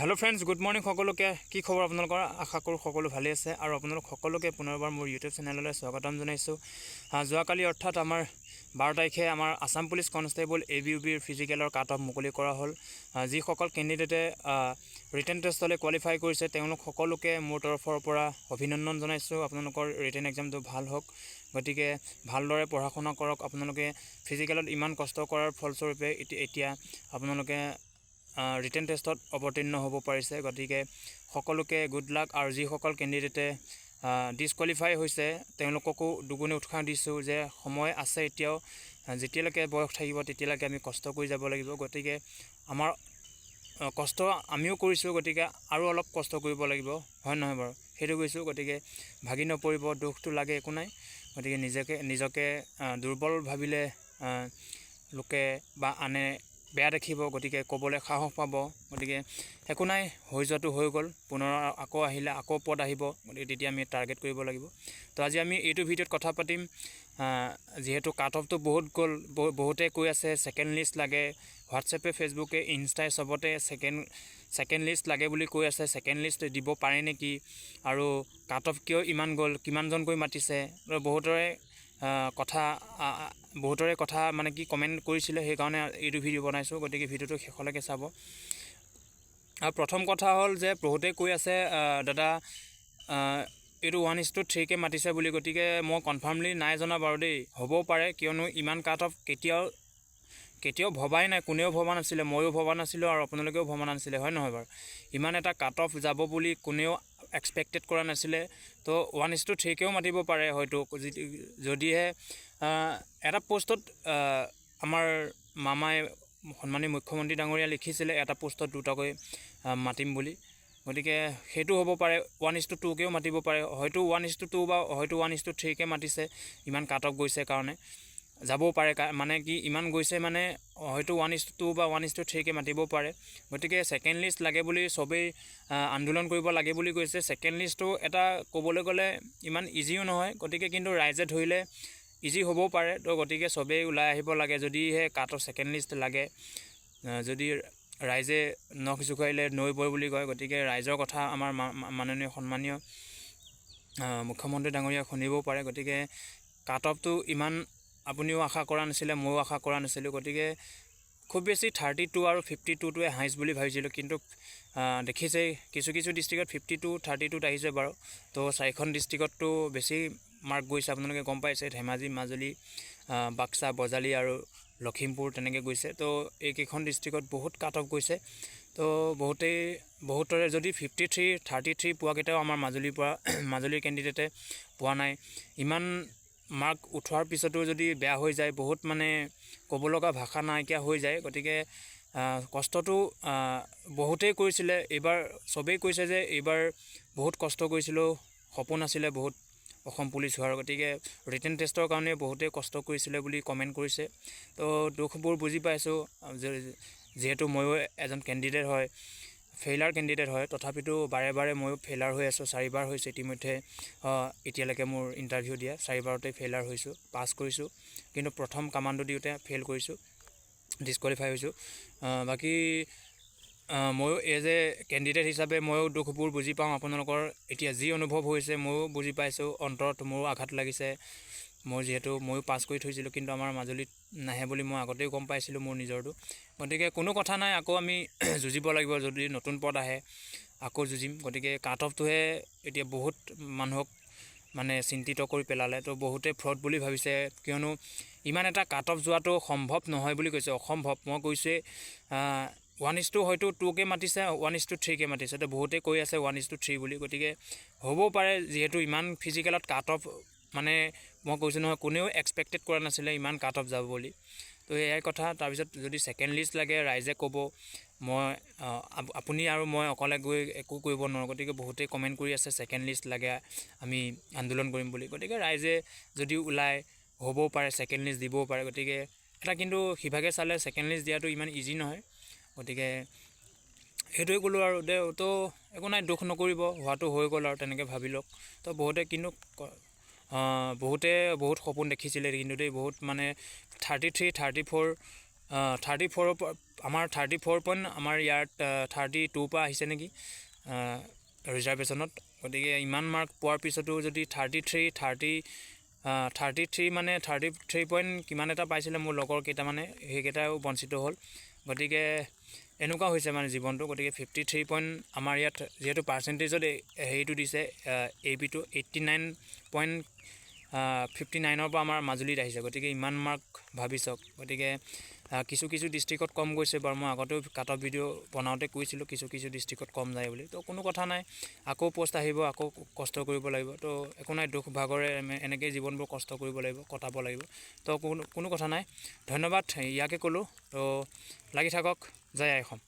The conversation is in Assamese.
হেল্ল' ফ্ৰেণ্ডছ গুড মৰ্ণিং সকলোকে। কি খবৰ আপোনালোকৰ? আশা কৰোঁ সকলো ভালেই আছে। আৰু আপোনালোক সকলোকে পুনৰবাৰ মোৰ ইউটিউব চেনেললৈ স্বাগতম জনাইছোঁ। যোৱাকালি অৰ্থাৎ আমাৰ বাৰ তাৰিখে আমাৰ Assam police constable A B U বিৰ ফিজিকেলৰ কাট অফ মুকলি কৰা হ'ল। যিসকল কেণ্ডিডেটে ৰিটেন টেষ্টলৈ কোৱালিফাই কৰিছে, তেওঁলোক সকলোকে মোৰ তৰফৰ পৰা অভিনন্দন জনাইছোঁ। আপোনালোকৰ ৰিটেন এক্সামটো ভালো হওক, গতিকে ভালদৰে পঢ়া শুনা কৰক। আপোনালোকে ফিজিকেলত ইমান কষ্ট কৰাৰ ফলস্বৰূপে এতি- এতিয়া আপোনালোকে ৰিটেন টেষ্টত অৱতীৰ্ণ হ'ব পাৰিছে। গতিকে সকলোকে গুড লাক আৰু যিসকল কেণ্ডিডেটে ডিছকুৱালিফাই হৈছে তেওঁলোককো দুগুণে উৎসাহ দিছোঁ যে সময় আছে এতিয়াও। যেতিয়ালৈকে বয়স থাকিব তেতিয়ালৈকে আমি কষ্ট কৰি যাব লাগিব। গতিকে আমাৰ কষ্ট আমিও কৰিছোঁ গতিকে আৰু অলপ কষ্ট কৰিব লাগিব। হয় নহয় বাৰু? সেইটো কৈছোঁ। গতিকে ভাগি নপৰিব দুখটো লাগে একো নাই। গতিকে নিজকে নিজকে দুৰ্বল ভাবিলে লোকে বা আনে বেয়া দেখিব গতিকে ক'বলৈ সাহস পাব গতিকে একো নাই হৈ যোৱাটো হৈ গ'ল পুনৰ আকৌ আহিলে আকৌ পদ আহিব গতিকে তেতিয়া আমি টাৰ্গেট কৰিব লাগিব। তো আজি আমি এইটো ভিডিঅ'ত কথা পাতিম যিহেতু কাট অফটো বহুত গ'ল বহু- বহুতে কৈ আছে ছেকেণ্ড লিষ্ট লাগে হোৱাটছএপে ফেচবুকে ইনষ্টাই চবতে ছেকেণ্ড ছেকেণ্ড লিষ্ট লাগে বুলি কৈ আছে ছেকেণ্ড লিষ্ট দিব পাৰে নেকি? আৰু কাট অফ কিয় ইমান গ'ল কিমানজনকৈ মাতিছে? বহুতৰে কথা বহুতৰে কথা মানে কি কমেণ্ট কৰিছিলে সেইকাৰণে এইটো ভিডিঅ' বনাইছোঁ গতিকে ভিডিঅ'টো শেষলৈকে চাব। আৰু প্ৰথম কথা হ'ল যে বহুতেই কৈ আছে দাদা এইটো ওৱান ইজ টু থ্ৰীকৈ মাতিছে বুলি গতিকে মই কনফাৰ্মলি নাই জনা বাৰু দেই হ'বও পাৰে কিয়নো ইমান কাট অফ কেতিয়াও কেতিয়াও ভবাই নাই কোনেও ভবা নাছিলে ময়ো ভবা নাছিলোঁ আৰু আপোনালোকেও ভবা নাছিলে হয় নহয় বাৰু? ইমান এটা কাট অফ যাব বুলি কোনেও এক্সপেক্টেড কৰা নাছিলে। তো ওৱান ইজ টু থ্ৰীকেও মাতিব পাৰে হয়তো। যদিহে এটা পোষ্টত আমাৰ মামাই সন্মানীয় মুখ্যমন্ত্ৰী ডাঙৰীয়া লিখিছিলে, এটা পোষ্টত দুটাকৈ মাতিম বুলি। গতিকে সেইটো হ'ব পাৰে। ওৱান ইজ টু টুকেও মাতিব পাৰে। হয়তো ওৱান ইজ টু টু বা হয়তো ওৱান ইজ টু থ্ৰীকে মাতিছে। ইমান কাট গৈছে কাৰণে। যাবও পাৰে মানে কি ইমান গৈছে মানে হয়তো ওৱান ইজ টু বা ওৱান ইজ টু থ্ৰীকে মাতিবও পাৰে। গতিকে ছেকেণ্ড লিষ্ট লাগে বুলি চবেই আন্দোলন কৰিব লাগে বুলি কৈছে। ছেকেণ্ড লিষ্টটো এটা ক'বলৈ গ'লে ইমান ইজিও নহয় গতিকে কিন্তু ৰাইজে ধৰিলে ইজি হ'বও পাৰে। তো গতিকে চবেই ওলাই আহিব লাগে যদিহে কাট অফ ছেকেণ্ড লিষ্ট লাগে যদি ৰাইজে নখ জোকাৰিলে নৈ বয় বুলি কয় গতিকে ৰাইজৰ কথা আমাৰ মাননীয় সন্মানীয় মুখ্যমন্ত্ৰী ডাঙৰীয়া শুনিবও পাৰে। গতিকে কাট অফটো ইমান আপুনিও আশা কৰা নাছিলে, ময়ো আশা কৰা নাছিলোঁ। গতিকে খুব বেছি থাৰ্টি টু আৰু ফিফটি টুটোৱে হাইচ বুলি ভাবিছিলোঁ। কিন্তু দেখিছেই কিছু কিছু ডিষ্ট্ৰিক্টত ফিফটি টু থাৰ্টি টুত আহিছে বাৰু। তো চাৰিখন ডিষ্ট্ৰিক্টততো বেছি মাৰ্ক গৈছে। আপোনালোকে গম পাইছে, ধেমাজি, মাজুলী বাক্সা, বজালী আৰু লখিমপুৰ তেনেকৈ গৈছে। তো এইকেইখন ডিষ্ট্ৰিক্টত বহুত কাট অফ গৈছে। তো বহুতেই বহুতৰে যদি ফিফটি থ্ৰী থাৰ্টি থ্ৰী পোৱাকেইটাও আমাৰ মাজুলীৰ পৰা, মাজুলীৰ কেণ্ডিডেটে পোৱা নাই, ইমান মাৰ্ক উঠোৱাৰ পিছতো যদি বেয়া হৈ যায় বহুত মানে ক'ব লগা ভাষা নাইকিয়া হৈ যায় গতিকে কষ্টটো বহুতেই কৰিছিলে। এইবাৰ চবেই কৈছে যে এইবাৰ বহুত কষ্ট কৰিছিলোঁ সপোন আছিলে বহুত অসম পুলিচ হোৱাৰ। গতিকে ৰিটেন টেষ্টৰ কাৰণে বহুতেই কষ্ট কৰিছিলে বুলি কমেণ্ট কৰিছে। তো দুখবোৰ বুজি পাইছোঁ যিহেতু ময়ো এজন কেণ্ডিডেট হয়। ফেইলাৰ কেণ্ডিডেট হয়। তথাপিতো বাৰে বাৰে ময়ো ফেইলাৰ হৈ আছোঁ। চাৰিবাৰ হৈছে ইতিমধ্যে এতিয়ালৈকে মোৰ ইণ্টাৰভিউ দিয়া। চাৰিবাৰতে ফেইলাৰ হৈছোঁ পাছ কৰিছোঁ। কিন্তু প্ৰথম কামাণ্ডো দিওঁতে ফেইল কৰিছোঁ ডিছকুৱালিফাই হৈছোঁ। বাকী ময়ো এজ এ কেণ্ডিডেট হিচাপে ময়ো দুখবোৰ বুজি পাওঁ। আপোনালোকৰ এতিয়া যি অনুভৱ হৈছে ময়ো বুজি পাইছোঁ। অন্তৰত মোৰো আঘাত লাগিছে। মই যিহেতু ময়ো পাছ কৰি থৈছিলোঁ, কিন্তু আমাৰ মাজুলীত নাহে বুলি মই আগতেই গম পাইছিলোঁ মোৰ নিজৰটো। গতিকে কোনো কথা নাই আকৌ আমি যুঁজিব লাগিব যদি নতুন পদ আহে আকৌ যুঁজিম। গতিকে কাট অফটোহে এতিয়া বহুত মানুহক মানে চিন্তিত কৰি পেলালে। তো বহুতে ফ্ৰড বুলি ভাবিছে কিয়নো ইমান এটা কাট অফ যোৱাটো সম্ভৱ নহয় বুলি কৈছে অসম্ভৱ। মই কৈছোঁৱেই ওৱান ইজ টু হয়তো টুকে মাতিছে ওৱান ইজ টু থ্ৰীকে মাতিছে। তো বহুতে কৈ আছে ওৱান ইজ টু থ্ৰী বুলি। গতিকে হ'বও পাৰে যিহেতু ইমান ফিজিকেলত কাট অফ মানে মই কৈছোঁ নহয় কোনেও এক্সপেক্টেড কৰা নাছিলে ইমান কাট অফ যাব বুলি। তো এয়াই কথা। তাৰপিছত যদি ছেকেণ্ড লিষ্ট লাগে ৰাইজে ক'ব মই আপুনি আৰু মই অকলে গৈ একো কৰিব নোৱাৰোঁ। গতিকে বহুতেই কমেণ্ট কৰি আছে ছেকেণ্ড লিষ্ট লাগে আমি আন্দোলন কৰিম বুলি। গতিকে ৰাইজে যদি ওলায় হ'বও পাৰে ছেকেণ্ড লিষ্ট দিবও পাৰে। গতিকে এটা কিন্তু সিভাগে চালে ছেকেণ্ড লিষ্ট দিয়াটো ইমান ইজি নহয়। গতিকে সেইটোৱে ক'লোঁ আৰু দে তো একো নাই দুখ নকৰিব হোৱাটো হৈ গ'ল আৰু তেনেকৈ ভাবি লওক। তো বহুতে কিন্তু বহুতে বহুত সপোন দেখিছিলে কিন্তু দেই বহুত মানে thirty three thirty four thirty ফ'ৰৰ আমাৰ থাৰ্টি ফ'ৰ পইণ্ট আমাৰ ইয়াত থাৰ্টি টুৰ পৰা আহিছে নেকি ৰিজাৰ্ভেশ্যনত গতিকে ইমান মাৰ্ক পোৱাৰ পিছতো যদি thirty three thirty thirty three মানে থাৰ্টি থ্ৰী পইণ্ট কিমান এটা পাইছিলে মোৰ লগৰ কেইটামানে সেইকেইটাও বঞ্চিত হ'ল। গতিকে এনেকুৱা হৈছে মানে জীৱনটো গতিকে ফিফটি থ্ৰী পইণ্ট আমাৰ ইয়াত যিহেতু পাৰ্চেণ্টেজত হেৰিটো দিছে এ বিটো এইট্টি নাইন পইণ্ট ফিফটি নাইনৰ পৰা আমাৰ মাজুলীত আহিছে। গতিকে ইমান মাৰ্ক ভাবি চাওক গতিকে কিছু কিছু ডিষ্ট্ৰিক্টত কম গৈছে বাৰু। মই আগতেও কাট অফ ভিডিঅ' বনাওঁতে কৈছিলোঁ কিছু কিছু ডিষ্ট্ৰিক্টত কম যায় বুলি। তো কোনো কথা নাই। আকৌ পষ্ট আহিব আকৌ কষ্ট কৰিব লাগিব। তো একো নাই দুখ ভাগৰে এনে- এনেকেই জীৱনবোৰ কষ্ট কৰিব লাগিব কটাব লাগিব। তো কোনো কোনো কথা নাই। ধন্যবাদ ইয়াকে ক'লোঁ। তো লাগি থাকক। জয় আই অসম।